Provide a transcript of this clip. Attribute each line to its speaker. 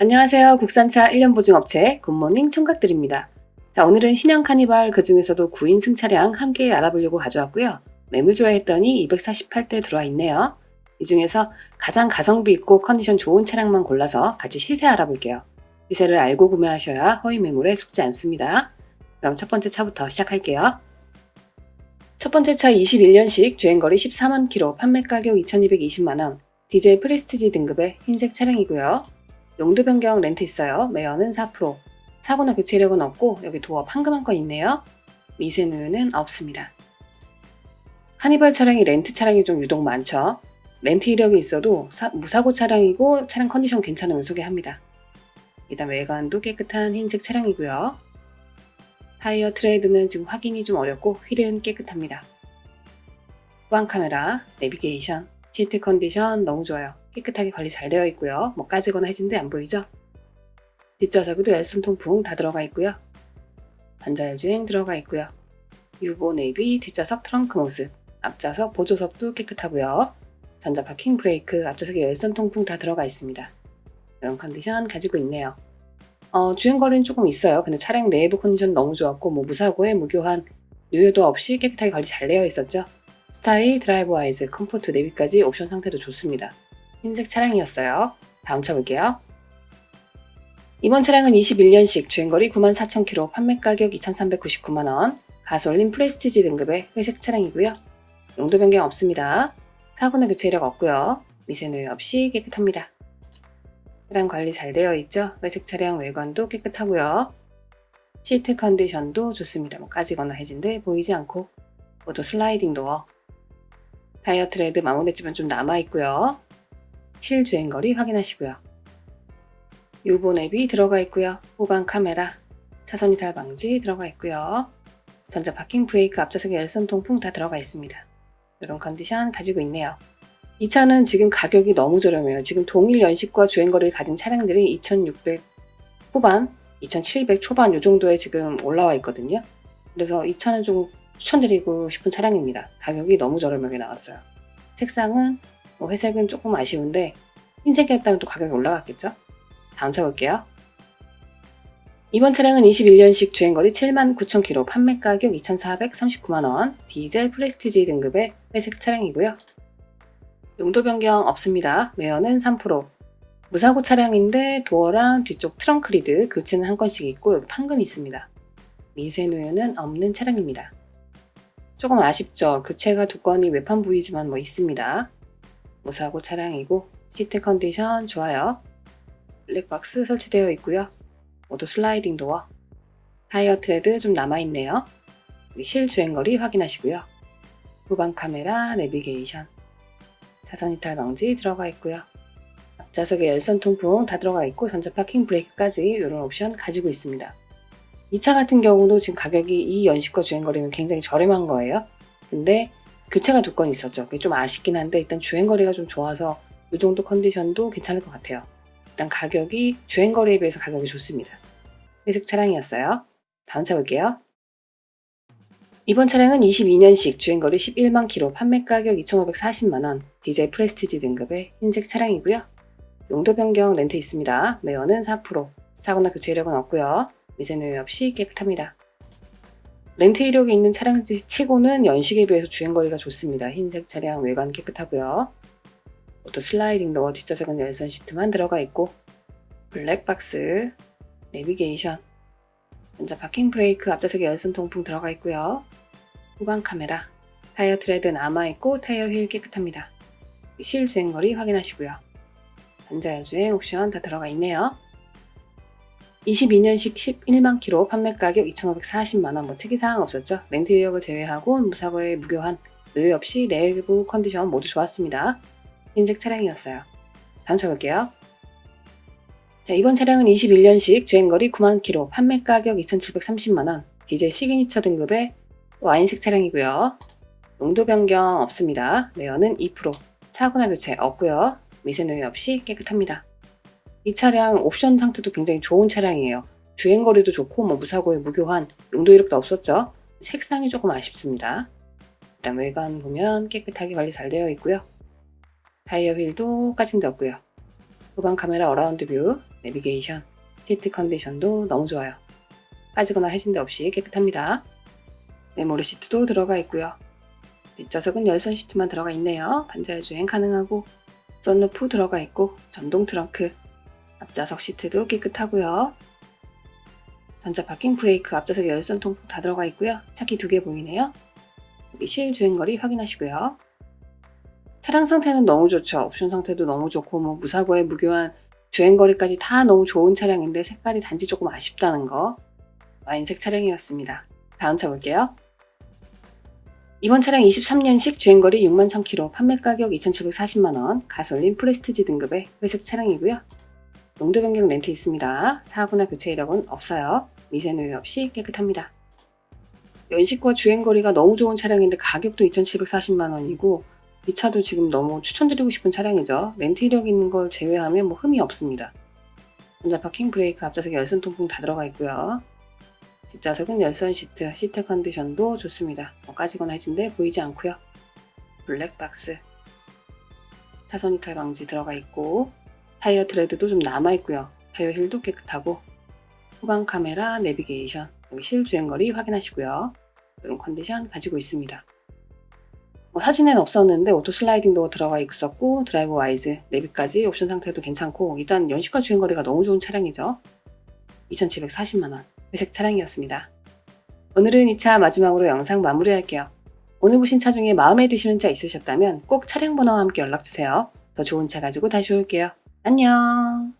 Speaker 1: 안녕하세요. 국산차 1년 보증 업체 굿모닝 청각드립니다. 자, 오늘은 신형 카니발 그 중에서도 9인 승 차량 함께 알아보려고 가져왔고요. 매물 좋아했더니 248대 들어와 있네요. 이 중에서 가장 가성비 있고 컨디션 좋은 차량만 골라서 같이 시세 알아볼게요. 시세를 알고 구매하셔야 허위 매물에 속지 않습니다. 그럼 첫 번째 차부터 시작할게요. 첫 번째 차 21년식 주행거리 14만 킬로, 판매 가격 2,220만원, 디젤 프레스티지 등급의 흰색 차량이고요. 용도 변경 렌트 있어요. 매연은 4%. 사고나 교체 이력은 없고 여기 도어 판금 한 건 있네요. 미세 누유는 없습니다. 카니발 차량이 렌트 차량이 좀 유독 많죠. 렌트 이력이 있어도 사- 무사고 차량이고 차량 컨디션 괜찮으면 소개합니다. 일단 외관도 깨끗한 흰색 차량이고요. 타이어 트레이드는 지금 확인이 좀 어렵고 휠은 깨끗합니다. 후방 카메라, 내비게이션, 시트 컨디션 너무 좋아요. 깨끗하게 관리 잘 되어 있고요. 뭐 까지거나 해진 데 안 보이죠? 뒷좌석에도 열선 통풍 다 들어가 있고요. 반자율주행 들어가 있고요. 유보 내비 뒷좌석 트렁크 모습, 앞좌석 보조석도 깨끗하고요. 전자 파킹 브레이크, 앞좌석에 열선 통풍 다 들어가 있습니다. 이런 컨디션 가지고 있네요. 어, 주행거리는 조금 있어요. 근데 차량 내부 컨디션 너무 좋았고 뭐 무사고에 무교한 유효도 없이 깨끗하게 관리 잘 되어 있었죠. 스타일, 드라이브 와이즈, 컴포트, 내비까지 옵션 상태도 좋습니다. 흰색 차량이었어요. 다음 차 볼게요. 이번 차량은 21년식 주행거리 94,000km, 판매 가격 2,399만원, 가솔린 프레스티지 등급의 회색 차량이고요. 용도 변경 없습니다. 사고나 교체 이력 없고요. 미세누유 없이 깨끗합니다. 차량 관리 잘 되어 있죠? 회색 차량 외관도 깨끗하고요. 시트 컨디션도 좋습니다. 뭐 까지거나 해진데 보이지 않고 모두 슬라이딩 도어 타이어 트레드 마모됐지만 좀 남아있고요. 실 주행거리 확인하시고요. 유보 앱이 들어가 있고요. 후방 카메라, 차선 이탈 방지 들어가 있고요. 전자 파킹 브레이크 앞좌석에 열선 통풍 다 들어가 있습니다. 이런 컨디션 가지고 있네요. 이 차는 지금 가격이 너무 저렴해요. 지금 동일 연식과 주행거리를 가진 차량들이 2,600 후반, 2,700 초반 이 정도에 지금 올라와 있거든요. 그래서 이 차는 좀 추천드리고 싶은 차량입니다. 가격이 너무 저렴하게 나왔어요. 색상은 뭐 회색은 조금 아쉬운데 흰색이었다면 또 가격이 올라갔겠죠? 다음 차 볼게요. 이번 차량은 21년식 주행거리 79,000km, 판매 가격 2,439만원, 디젤 프레스티지 등급의 회색 차량이고요. 용도 변경 없습니다. 매연은 3%. 무사고 차량인데 도어랑 뒤쪽 트렁크 리드 교체는 한 건씩 있고 여기 판금이 있습니다. 미세 누유는 없는 차량입니다. 조금 아쉽죠. 교체가 두 건이 외판 부위지만 뭐 있습니다. 무사고 차량이고 시트 컨디션 좋아요. 블랙박스 설치되어 있고요. 모두 슬라이딩 도어. 타이어 트레드 좀 남아있네요. 여기 실 주행거리 확인하시고요. 후방 카메라, 내비게이션. 차선 이탈 방지 들어가 있고요. 앞좌석에 열선 통풍 다 들어가 있고 전자 파킹 브레이크까지 이런 옵션 가지고 있습니다. 이 차 같은 경우도 지금 가격이 이 연식과 주행거리는 굉장히 저렴한 거예요. 근데 교체가 두 건 있었죠. 그게 좀 아쉽긴 한데 일단 주행거리가 좀 좋아서 이 정도 컨디션도 괜찮을 것 같아요. 일단 가격이 주행거리에 비해서 가격이 좋습니다. 회색 차량이었어요. 다음 차 볼게요. 이번 차량은 22년식 주행거리 11만 킬로, 판매 가격 2,540만원, 디젤 프레스티지 등급의 흰색 차량이고요. 용도 변경 렌트 있습니다. 매연은 4%, 사고나 교체 이력은 없고요. 미세누유 없이 깨끗합니다. 렌트 이력이 있는 차량 치고는 연식에 비해서 주행거리가 좋습니다. 흰색 차량 외관 깨끗하고요. 또 슬라이딩 도어 뒷좌석은 열선 시트만 들어가 있고 블랙박스, 내비게이션, 전자 파킹 브레이크 앞좌석에 열선 통풍 들어가 있고요. 후방 카메라, 타이어 트레드 남아있고 타이어 휠 깨끗합니다. 실 주행거리 확인하시고요. 반자율 주행 옵션 다 들어가 있네요. 22년식 11만 킬로 판매 가격 2,540만 원 뭐 특이사항 없었죠. 렌트 이력을 제외하고 무사고에 무교한 노유 없이 내부 컨디션 모두 좋았습니다. 흰색 차량이었어요. 다음 차 볼게요. 자, 이번 차량은 21년식 주행거리 9만 킬로, 판매 가격 2,730만 원, 디젤 시그니처 등급의 와인색 차량이고요. 용도 변경 없습니다. 매연은 2%, 사고나 교체 없고요. 미세누유 없이 깨끗합니다. 이 차량 옵션 상태도 굉장히 좋은 차량이에요. 주행거리도 좋고 뭐 무사고에 무교한 용도 이력도 없었죠. 색상이 조금 아쉽습니다. 일단 외관 보면 깨끗하게 관리 잘 되어 있고요. 타이어 휠도 까진 데 없고요. 후방 카메라 어라운드 뷰, 내비게이션, 시트 컨디션도 너무 좋아요. 빠지거나 해진 데 없이 깨끗합니다. 메모리 시트도 들어가 있고요. 뒷좌석은 열선 시트만 들어가 있네요. 반자율 주행 가능하고 썬루프 들어가 있고 전동 트렁크 앞좌석 시트도 깨끗하고요. 전자 파킹 브레이크 앞좌석 열선 통풍 다 들어가 있고요. 차키 두 개 보이네요. 여기 실 주행거리 확인하시고요. 차량 상태는 너무 좋죠. 옵션 상태도 너무 좋고 뭐 무사고에 무교한 주행거리까지 다 너무 좋은 차량인데 색깔이 단지 조금 아쉽다는 거. 와인색 차량이었습니다. 다음 차 볼게요. 이번 차량 23년식 주행거리 6만 1000km, 판매 가격 2,740만원, 가솔린 프레스티지 등급의 회색 차량이고요. 용도 변경 렌트 있습니다. 사고나 교체 이력은 없어요. 미세 누유 없이 깨끗합니다. 연식과 주행거리가 너무 좋은 차량인데 가격도 2,740만원이고 이 차도 지금 너무 추천드리고 싶은 차량이죠. 렌트 이력 있는 걸 제외하면 뭐 흠이 없습니다. 전자 파킹 브레이크 앞좌석 열선 통풍 다 들어가 있고요. 뒷좌석은 열선 시트, 시트 컨디션도 좋습니다. 뭐 까지거나 해진데 보이지 않고요. 블랙박스, 차선 이탈 방지 들어가 있고 타이어 트레드도 좀 남아 있고요. 타이어 힐도 깨끗하고 후방 카메라, 내비게이션, 여기 실 주행거리 확인하시고요. 이런 컨디션 가지고 있습니다. 뭐 사진엔 없었는데 오토 슬라이딩도 들어가 있었고 드라이버 와이즈, 내비까지 옵션 상태도 괜찮고 일단 연식과 주행거리가 너무 좋은 차량이죠. 2,740만원 회색 차량이었습니다. 오늘은 이 차 마지막으로 영상 마무리할게요. 오늘 보신 차 중에 마음에 드시는 차 있으셨다면 꼭 차량 번호와 함께 연락주세요. 더 좋은 차 가지고 다시 올게요. 안녕!